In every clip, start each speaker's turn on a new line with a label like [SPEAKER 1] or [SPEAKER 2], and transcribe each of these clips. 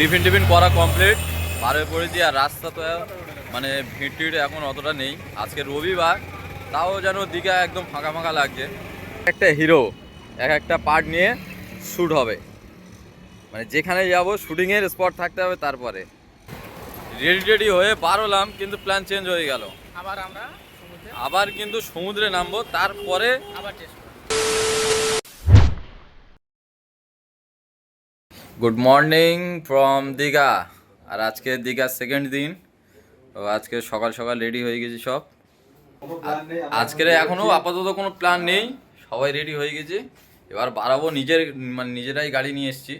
[SPEAKER 1] Tiffin tiffin করা complete বার হয়ে দিয়ে আর রাস্তা তো মানে ভিড় টিড় এখন অতটা নেই। আজকে রবিবার তাও যেন দীঘা একদম ফাঁকা ফাঁকা লাগছে। একটা হিরো এক একটা পার্ট নিয়ে শ্যুট হবে। মানে যেখানে যাব শুটিংয়ের স্পট থাকতে হবে তারপরে। রেডি রেডি হয়ে বার হলাম কিন্তু প্ল্যান চেঞ্জ হয়ে গেল।
[SPEAKER 2] আবার আমরা
[SPEAKER 1] আবার কিন্তু সমুদ্রে নামবো তারপরে
[SPEAKER 2] আবার
[SPEAKER 1] গুড মর্নিং ফ্রম দীঘা আর আজকে দীঘার সেকেন্ড দিন। তো আজকে সকাল সকাল রেডি হয়ে গেছি সব। আজকের এখনও আপাতত কোনো প্ল্যান নেই। সবাই রেডি হয়ে গেছে। এবার বাড়াবো নিজের মানে নিজেরাই গাড়ি নিয়ে এসেছি।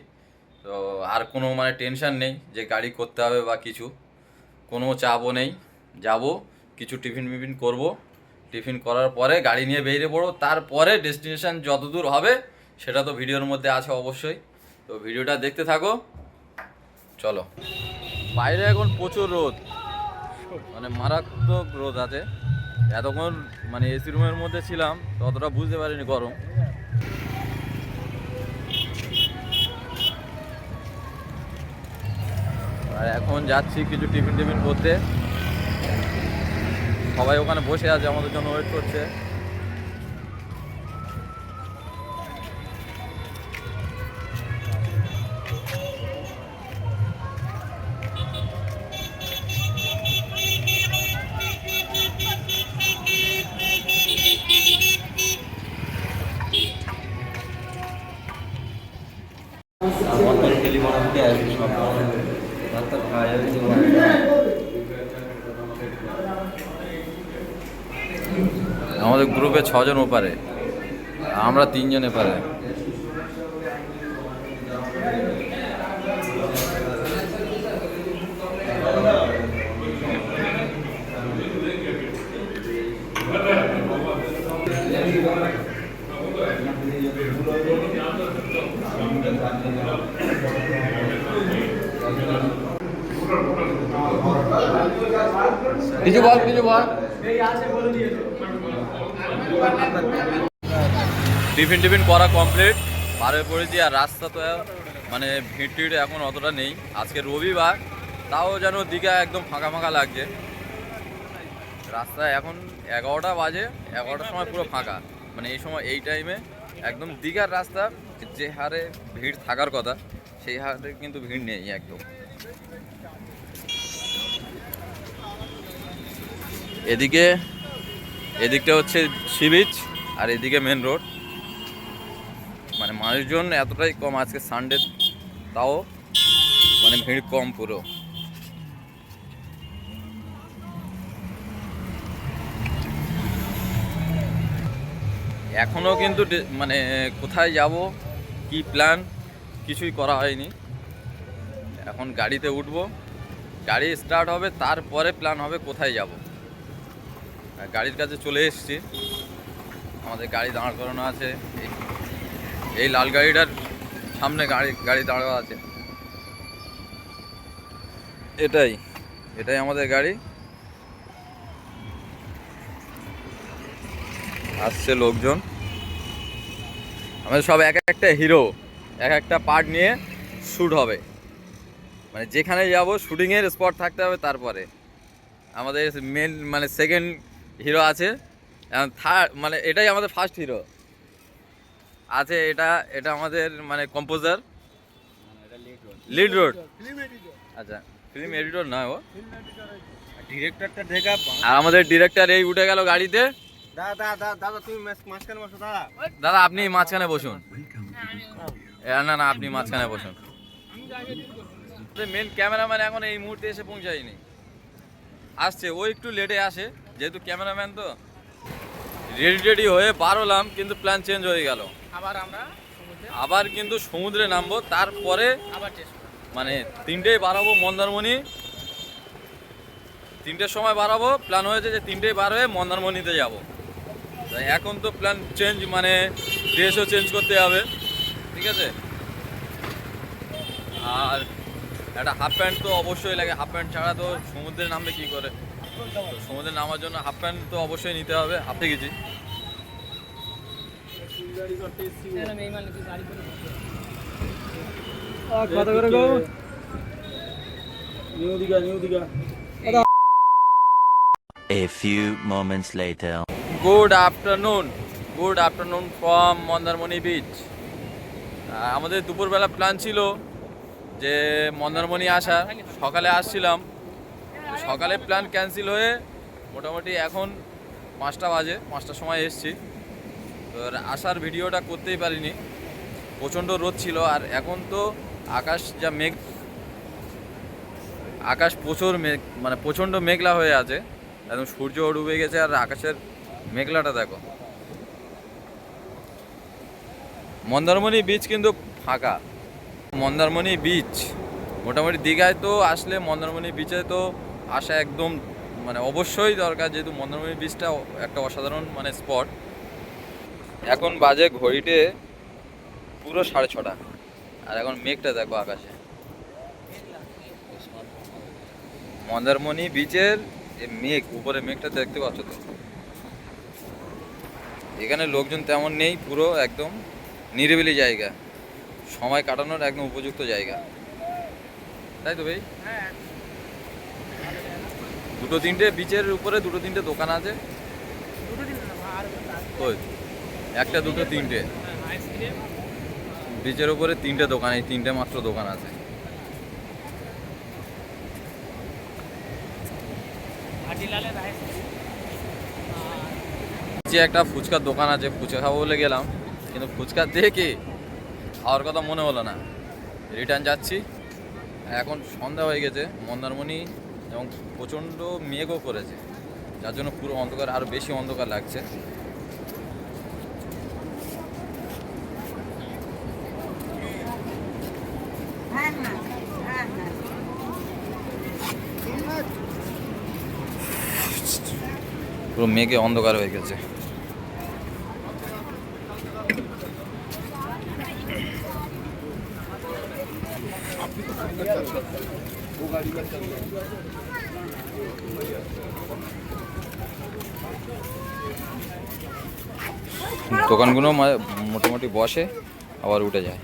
[SPEAKER 1] তো আর কোনো মানে টেনশন নেই যে গাড়ি করতে হবে বা কিছু। কোনো চাপও নেই। যাব, কিছু টিফিন মিফিন করব। টিফিন করার পরে গাড়ি নিয়ে বেরিয়ে পড়ব। তারপরে ডেস্টিনেশন যত দূর হবে, সেটা তো ভিডিওর মধ্যে আছে অবশ্যই। তো ভিডিওটা দেখতে থাকো। চলো। বাইরে এখন প্রচুর রোদ। মানে মারাত্মক রোদ আছে। এতক্ষণ মানে এসি রুমের মধ্যে ছিলাম ততটা বুঝতে পারিনি গরম। আর এখন যাচ্ছি কিছু টিফিন টিফিন করতে। সবাই ওখানে বসে আছে, আমাদের জন্য ওয়েট করছে।
[SPEAKER 3] আমাদের টেলিফোন থেকে আসবে সব ডাক্তার খাওয়া যাবে যে
[SPEAKER 1] আমাদের গ্রুপে ছজন ওপারে আমরা তিনজন এপারে। কিছু বল টিফিন টিফিন করা কমপ্লিট বার হয়ে পড়েছি আর রাস্তা তো মানে ভিড় এখন অতটা নেই। আজকে রবিবার, তাও যেন দীঘা একদম ফাঁকা ফাঁকা লাগছে। রাস্তা এখন এগারোটা বাজে, এগারোটার সময় পুরো ফাঁকা। মানে এই সময় এই টাইমে একদম দীঘার রাস্তা, যে হারে ভিড় থাকার কথা, সেই হারে কিন্তু ভিড় নেই একদম। এদিকে, এদিকটা হচ্ছে সি বিচ, আর এদিকে মেন রোড। মানে মানুষজন এতটাই কম আজকে সানডে, তাও মানে ভিড় কম পুরো। এখনও কিন্তু মানে কোথায় যাব, কি প্ল্যান কিছুই করা হয়নি। এখন গাড়িতে উঠবো। গাড়ি স্টার্ট হবে, তারপরে প্ল্যান হবে কোথায় যাব। গাড়ির কাছে চলে এসেছি। আমাদের গাড়ি দাঁড় করানো আছে। এই লাল গাড়িটার সামনে গাড়ি গাড়ি দাঁড়ানো আছে। এটাই এটাই আমাদের গাড়ি। আসছে লোকজন। আমাদের সব এক একটা হিরো এক একটা পার্ট নিয়ে শ্যুট হবে। মানে যেখানে যাব শুটিংয়ের স্পট থাকতে হবে তারপরে। আমাদের মেন মানে সেকেন্ড হিরো আছে। থার্ড মানে এটাই আমাদের ফার্স্ট হিরো আছে এটা এটা আমাদের মানে কম্পোজার লিড রোড আচ্ছা ফিল্ম এডিটর নয় ও।
[SPEAKER 3] ডিরেক্টরটা ঢেকা
[SPEAKER 1] আর আমাদের ডিরেক্টর এই উঠে গেল গাড়িতে।
[SPEAKER 3] দাদা দাদা দাদা তুমি মাঝখানে বসো দাদা
[SPEAKER 1] দাদা আপনি মাঝখানে বসুন। না না আপনি মাঝখানে বসুন। মেন ক্যামেরাম্যান এখন এই মুহূর্তে এসে পৌঁছায়নি। আসছে ও একটু লেটে আসে যেহেতু ক্যামেরাম্যান তো। রেডি রেডি হয়ে বার হলাম কিন্তু প্ল্যান চেঞ্জ হয়ে গেল।
[SPEAKER 2] আবার আমরা
[SPEAKER 1] আবার কিন্তু সমুদ্রে নামবো তারপরে
[SPEAKER 2] আবার
[SPEAKER 1] মানে তিনটেই বাড়াবো মন্দারমণি। তিনটের সময় বাড়াবো প্ল্যান হয়েছে যে তিনটেই বার হয়ে মন্দারমণিতে যাব। এখন তো প্ল্যান চেঞ্জ মানে ড্রেসও চেঞ্জ করতে হবে ঠিক আছে? আর একটা হাফ প্যান্ট তো অবশ্যই লাগে হাফ প্যান্ট ছাড়া তো সমুদ্রে নামবে কি করে? সমুদ্রে নামার জন্য হাফ প্যান্ট তো অবশ্যই নিতে হবে হাফে গেছি।
[SPEAKER 4] A few moments later.
[SPEAKER 1] Good afternoon good afternoon from Mandarmani beach আমাদের দুপুরবেলা প্ল্যান ছিল যে মন্দারমণি আসা। সকালে আসছিলাম। সকালে প্ল্যান ক্যান্সেল হয়ে মোটামুটি এখন পাঁচটা বাজে, পাঁচটার সময় এসছি। তো আসার ভিডিওটা করতেই পারিনি। প্রচণ্ড রোদ ছিল আর এখন তো আকাশ যা মেঘ, আকাশ প্রচুর মেঘ মানে প্রচণ্ড মেঘলা হয়ে আছে। একদম সূর্য ডুবে গেছে আর আকাশের মেঘলাটা দেখো। মন্দারমণি বিচ কিন্তু ফাঁকা। মন্দারমণি বিচ মোটামুটি দীঘায় তো আসলে মন্দারমণি বিচে তো আসা একদম মানে অবশ্যই দরকার যেহেতু মন্দারমণি বিচটা একটা অসাধারণ মানে স্পট এখন বাজে ঘড়িতে পুরো সাড়ে ছটা। আর এখন মেঘটা দেখো আকাশে। মন্দারমণি বিচের মেঘ, উপরে মেঘটা দেখতে পাচ্ছ তো? এখানে লোকজন তেমন নেই পুরো একদম নিরিবিলি জায়গা। সময় কাটানোর একদম উপযুক্ত জায়গা। তাই তো ভাই?
[SPEAKER 2] হ্যাঁ
[SPEAKER 1] দুটো তিনটে বিচের উপরে দুটো তিনটে দোকান আছে। ওই একটা দুটো তিনটে। বিচের উপরে তিনটে দোকান এই তিনটে মাত্র দোকান আছে।
[SPEAKER 2] আইসক্রিম
[SPEAKER 1] নিচে একটা ফুচকার দোকান আছে, ফুচকা খাব বলে গেলাম। কিন্তু ফুচকা দেখে খাওয়ার কথা মনে হলো না। রিটার্ন যাচ্ছি। এখন সন্ধ্যা হয়ে গেছে, মন্দারমণি এবং প্রচণ্ড মেঘও করেছে। যার জন্য পুরো অন্ধকার আরও বেশি অন্ধকার লাগছে। পুরো মেঘে অন্ধকার হয়ে গেছে। দোকানগুলো মোটামুটি বসে আবার উঠে যায়।